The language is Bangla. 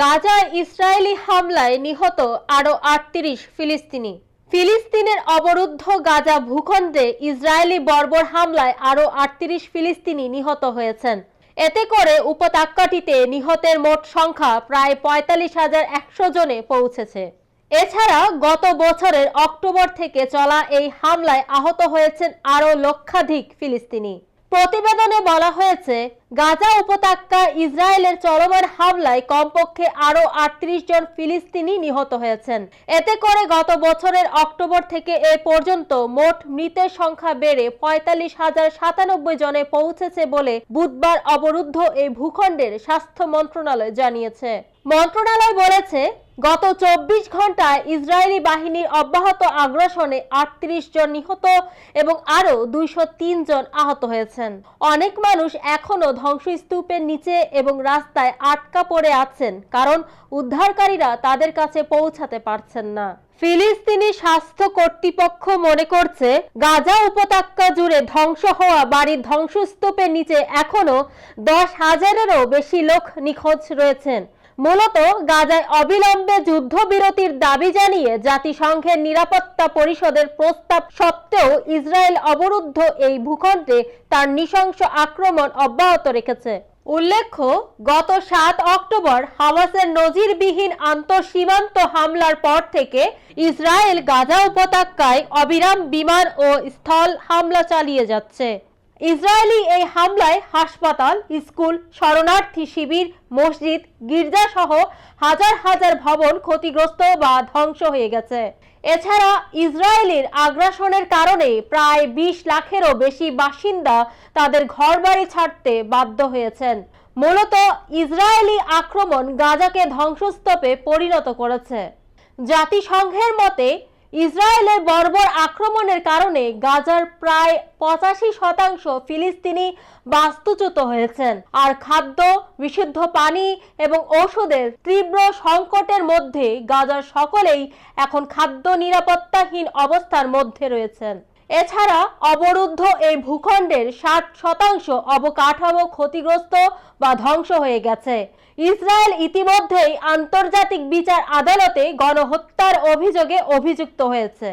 গাজায় ইসরায়েলি হামলায় নিহত আরও আটত্রিশ ফিলিস্তিনি। ফিলিস্তিনের অবরুদ্ধ গাজা ভূখণ্ডে ইসরায়েলি বর্বর হামলায় আরও আটত্রিশ ফিলিস্তিনি নিহত হয়েছেন। এতে করে উপত্যকাটিতে নিহতের মোট সংখ্যা প্রায় পঁয়তাল্লিশ হাজার একশো জনে পৌঁছেছে। এছাড়া গত বছরের অক্টোবর থেকে চলা এই হামলায় আহত হয়েছেন আরও লক্ষাধিক ফিলিস্তিনি। প্রতিবেদনে বলা হয়েছে, গাজা উপত্যকা ইসরায়েলের চলমান হামলায় কমপক্ষে আরও আটত্রিশ জন ফিলিস্তিনি নিহত হয়েছেন। এতে করে গত বছরের অক্টোবর থেকে এ পর্যন্ত মোট মৃতের সংখ্যা বেড়ে পঁয়তাল্লিশ হাজার সাতানব্বই জনে পৌঁছেছে বলে বুধবার অবরুদ্ধ এই ভূখণ্ডের স্বাস্থ্য মন্ত্রণালয় জানিয়েছে। মন্ত্রণালয় বলেছে, গত চব্বিশ ঘন্টায় ইসরায়েলি বাহিনীর অব্যাহত আগ্রাসনে আটত্রিশ জন নিহত এবং আরও দুইশ তিন জন আহত হয়েছেন। অনেক মানুষ এখনও ধ্বংসস্তূপের নিচে এবং রাস্তায় আটকা পড়ে আছেন, কারণ উদ্ধারকারীরা তাদের কাছে পৌঁছাতে পারছেন না। ফিলিস্তিনি স্বাস্থ্য কর্তৃপক্ষ মনে করছে, গাজা উপত্যকা জুড়ে ধ্বংস হওয়া বাড়ির ধ্বংসস্তূপের নিচে এখনও দশ হাজারেরও বেশি লোক নিখোঁজ রয়েছেন। মূলত গাজায় অবিলম্বে যুদ্ধবিরতির দাবি জানিয়ে জাতিসংঘের নিরাপত্তা পরিষদের প্রস্তাব সত্ত্বেও ইসরায়েল অবরুদ্ধ এই ভূখণ্ডে তার নৃশংস আক্রমণ অব্যাহত রেখেছে। উল্লেখ্য, গত সাত অক্টোবর হামাসের নজিরবিহীন আন্তঃসীমান্ত হামলার পর থেকে ইসরায়েল গাজা উপত্যকায় অবিরাম বিমান ও স্থল হামলা চালিয়ে যাচ্ছে। ইসরায়েলি এই হামলায় হাসপাতাল, স্কুল, শরণার্থী শিবির, মসজিদ গির্জা সহ হাজার হাজার ভবন ক্ষতিগ্রস্ত বা ধ্বংস হয়ে গেছে। এছাড়া ইসরায়েলের আগ্রাসনের কারণে প্রায় বিশ লাখেরও বেশি বাসিন্দা তাদের ঘরবাড়ি ছাড়তে বাধ্য হয়েছেন। মূলত ইসরায়েলি আক্রমণ গাজাকে ধ্বংসস্তূপে পরিণত করেছে। জাতিসংঘের মতে ইসরায়েলের বর্বর আক্রমণের কারণে গাজার প্রায় পঁচাশি শতাংশ ফিলিস্তিনি বাস্তুচ্যুত হয়েছেন। আর খাদ্য, বিশুদ্ধ পানি এবং ঔষধের তীব্র সংকটের মধ্যে গাজার সকলেই এখন খাদ্য নিরাপত্তাহীন অবস্থার মধ্যে রয়েছেন। এছাড়া অবরুদ্ধ এই ভূখণ্ডের ষাট শতাংশ অবকাঠামো ক্ষতিগ্রস্ত বা ধ্বংস হয়ে গেছে। ইসরায়েল ইতিমধ্যেই আন্তর্জাতিক বিচার আদালতে গণহত্যার অভিযোগে অভিযুক্ত হয়েছে।